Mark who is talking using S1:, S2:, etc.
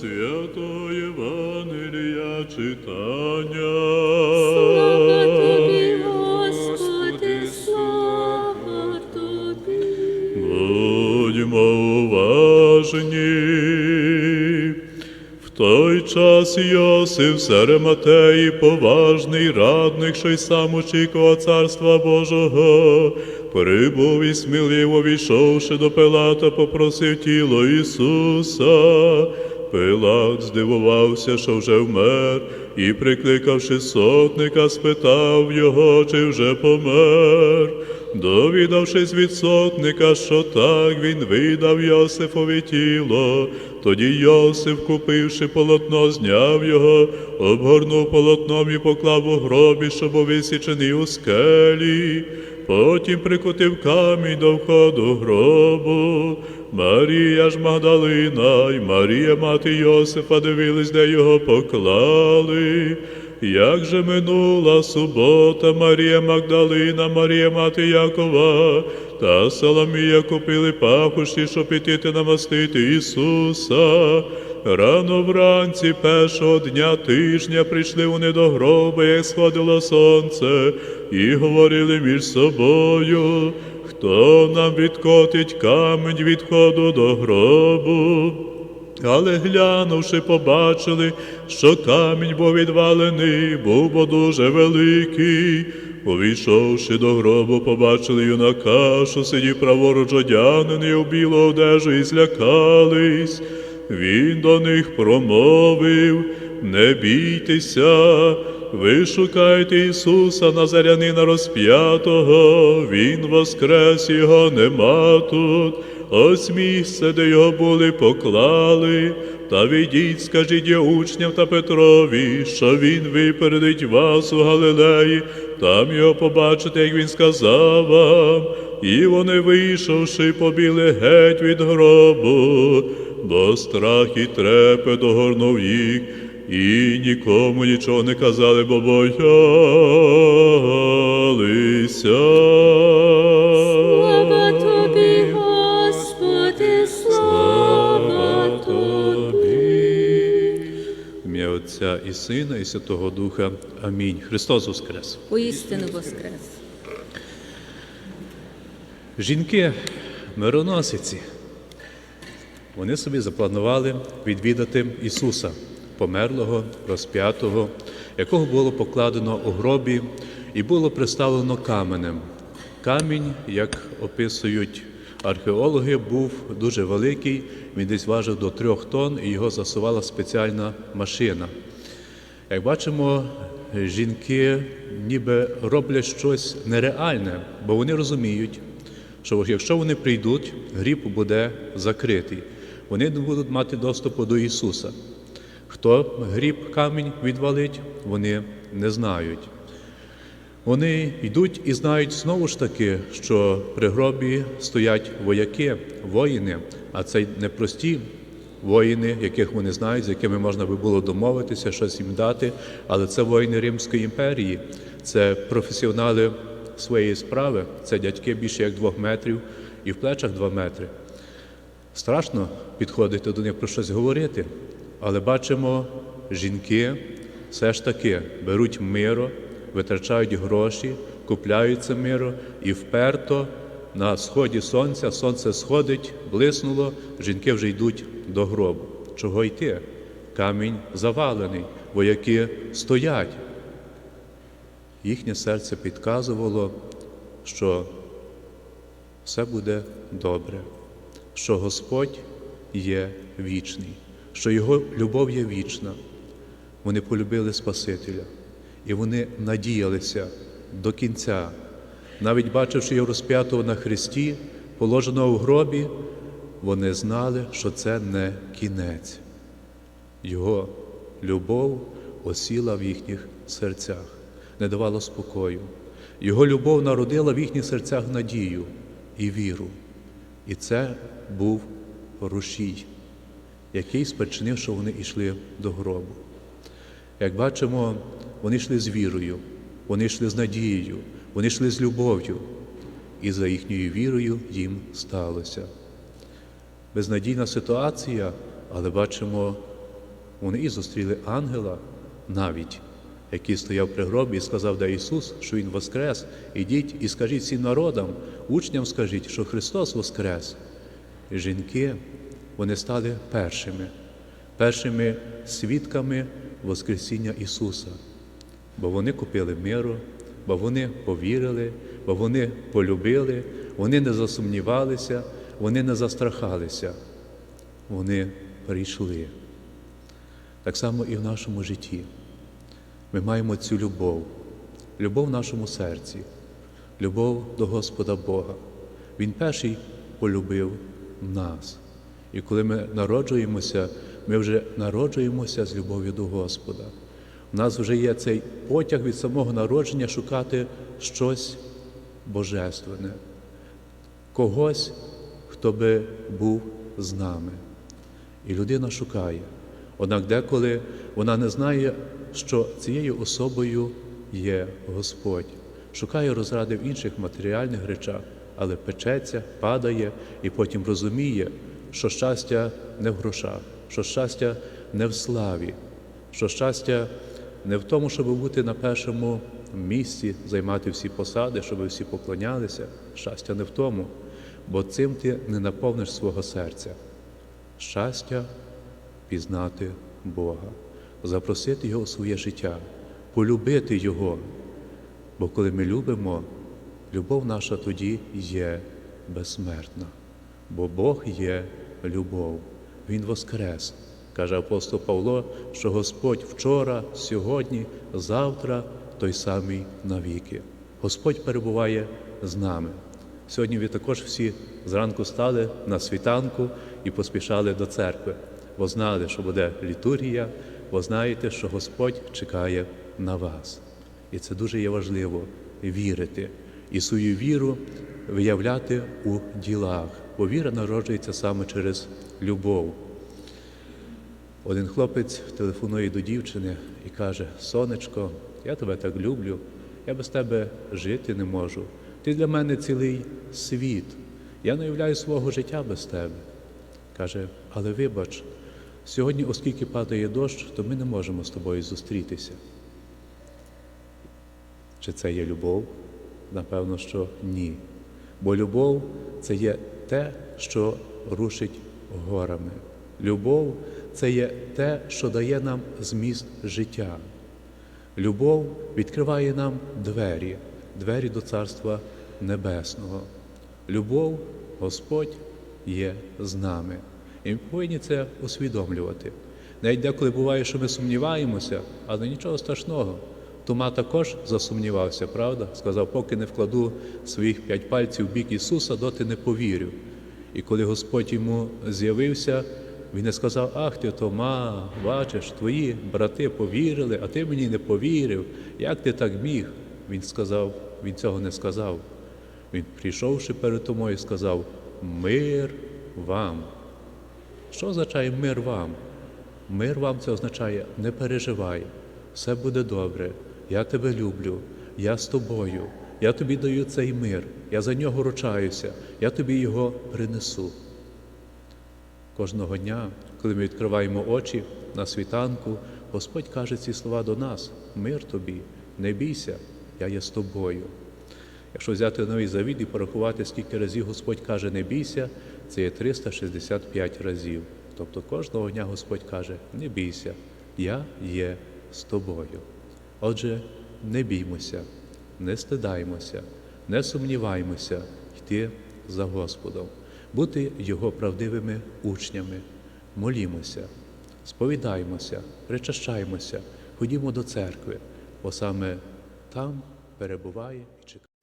S1: Святого Євангелія читання.
S2: Слава тобі, Господи, слава тобі.
S1: Будьмо уважні. В той час Йосиф з Ариматеї, поважний радник, що й сам очікував царства Божого, прибув і сміливо війшовши до Пилата, попросив тіло Ісуса. Пилат здивувався, що вже вмер, і, прикликавши сотника, спитав його, чи вже помер. Довідавшись від сотника, що так він видав Йосифові тіло, тоді Йосиф, купивши полотно, зняв його, обгорнув полотном і поклав у гробі, що був висічений у скелі. Потім прикотив камінь до входу гробу. Марія ж Магдалина і Марія мати Йосифа дивились, де його поклали. Як же минула субота, Марія Магдалина, Марія мати Якова та Соломія купили пахощі, щоб піти намастити Ісуса. Рано вранці першого дня тижня прийшли вони до гроба, як сходило сонце, і говорили між собою, хто нам відкотить камінь від входу до гробу. Але глянувши, побачили, що камінь був відвалений, був бо дуже великий. Увійшовши до гробу, побачили юнака, що сидів праворуч одягнений у білу одежу, і злякались. Він до них промовив: Не бійтеся, ви шукаєте Ісуса Назарянина розп'ятого, Він воскрес, його нема тут. Ось місце, де його були поклали, та відіть, скажіть його учням та Петрові, що він випередить вас у Галилеї, там його побачите, як він сказав вам. І вони, вийшовши, побіли геть від гробу, бо страх і трепет огорнув їх, і нікому нічого не казали, бо боялися.
S2: Слава тобі, Господи, слава тобі.
S1: Ім'я Отця і Сина, і Святого Духа. Амінь. Христос Воскрес.
S2: Поістину воскрес.
S1: Жінки, мироносиці, вони собі запланували відвідати Ісуса, померлого, розп'ятого, якого було покладено у гробі і було приставлено каменем. Камінь, як описують археологи, був дуже великий, він десь важив до трьох тонн, і його засувала спеціальна машина. Як бачимо, жінки ніби роблять щось нереальне, бо вони розуміють, що якщо вони прийдуть, гріб буде закритий. Вони будуть мати доступу до Ісуса. Хто гріб камінь відвалить, вони не знають. Вони йдуть і знають знову ж таки, що при гробі стоять вояки, воїни, а це не прості воїни, яких вони знають, з якими можна би було домовитися, щось їм дати, але це воїни Римської імперії, це професіонали своєї справи, це дядьки більше як двох метрів і в плечах два метри. Страшно підходити до них про щось говорити, але бачимо, жінки все ж таки беруть миро, витрачають гроші, купляють це миро і вперто на сході сонця, сонце сходить, блиснуло, жінки вже йдуть до гробу. Чого йти? Камінь завалений, вояки стоять. Їхнє серце підказувало, що все буде добре, що Господь є вічний, що Його любов є вічна. Вони полюбили Спасителя, і вони надіялися до кінця, навіть бачивши його розп'ятого на хресті, положеного в гробі, вони знали, що це не кінець. Його любов осіла в їхніх серцях, не давала спокою. Його любов народила в їхніх серцях надію і віру. І це був рушій, який спричинив, що вони йшли до гробу. Як бачимо, вони йшли з вірою, вони йшли з надією, вони йшли з любов'ю, і за їхньою вірою їм сталося. Безнадійна ситуація, але бачимо, Вони і зустріли ангела навіть, який стояв при гробі і сказав, де Ісус, що Він воскрес. Ідіть і скажіть всім народам, учням скажіть, що Христос воскрес. Жінки, вони стали першими, першими свідками Воскресіння Ісуса. Бо вони купили миру, бо вони повірили, бо вони полюбили, вони не засумнівалися, вони не застрахалися. Вони прийшли. Так само і в нашому житті. Ми маємо цю любов, любов в нашому серці, любов до Господа Бога. Він перший полюбив нас. І коли ми народжуємося, ми вже народжуємося з любов'ю до Господа. У нас вже є цей потяг від самого народження шукати щось божественне, когось, хто би був з нами. І людина шукає. Однак деколи вона не знає, що цією особою є Господь. Шукає розради в інших матеріальних речах, але печеться, падає і потім розуміє, що щастя не в грошах, що щастя не в славі, що щастя не в тому, щоб бути на першому місці, займати всі посади, щоб всі поклонялися. Щастя не в тому, бо цим ти не наповниш свого серця. Щастя пізнати Бога, запросити Його у своє життя, полюбити Його. Бо коли ми любимо, любов наша тоді є безсмертна, бо Бог є любов, Він воскрес. Каже апостол Павло, що Господь вчора, сьогодні, завтра той самий навіки. Господь перебуває з нами. Сьогодні ви також всі зранку стали на світанку і поспішали до церкви, бо знали, що буде літургія, бо знаєте, що Господь чекає на вас. І це дуже є важливо вірити і свою віру виявляти у ділах, бо віра народжується саме через любов. Один хлопець телефонує до дівчини і каже: Сонечко, я тебе так люблю, я без тебе жити не можу. Ти для мене цілий світ. Я не уявляю свого життя без тебе. Каже, але вибач, сьогодні, оскільки падає дощ, то ми не можемо з тобою зустрітися. Чи це є любов? Напевно, що ні. Бо любов це є те, що рушить горами. Любов це є те, що дає нам зміст життя. Любов відкриває нам двері, двері до Царства Небесного. Любов, Господь є з нами. І ми повинні це усвідомлювати. Навіть деколи буває, що ми сумніваємося, але нічого страшного. Тома також засумнівався, правда? Сказав, поки не вкладу своїх п'ять пальців в бік Ісуса, доти не повірю. І коли Господь йому з'явився, він не сказав, ах ти Тома, бачиш, твої брати повірили, а ти мені не повірив. Як ти так міг? Він сказав, він цього не сказав. Він, прийшовши перед Томою, сказав, мир вам. Що означає мир вам? Мир вам це означає не переживай, все буде добре, я тебе люблю, я з тобою, я тобі даю цей мир, я за нього ручаюся, я тобі його принесу. Кожного дня, коли ми відкриваємо очі на світанку, Господь каже ці слова до нас: мир тобі, не бійся, я є з тобою. Якщо взяти новий завіт і порахувати, скільки разів Господь каже не бійся, це є 365 разів. Тобто кожного дня Господь каже, не бійся, я є з тобою. Отже, не біймося, не стидаймося, не сумніваймося йти за Господом, бути Його правдивими учнями, молімося, сповідаймося, причащаймося, ходімо до церкви, бо саме там перебуває і чекає.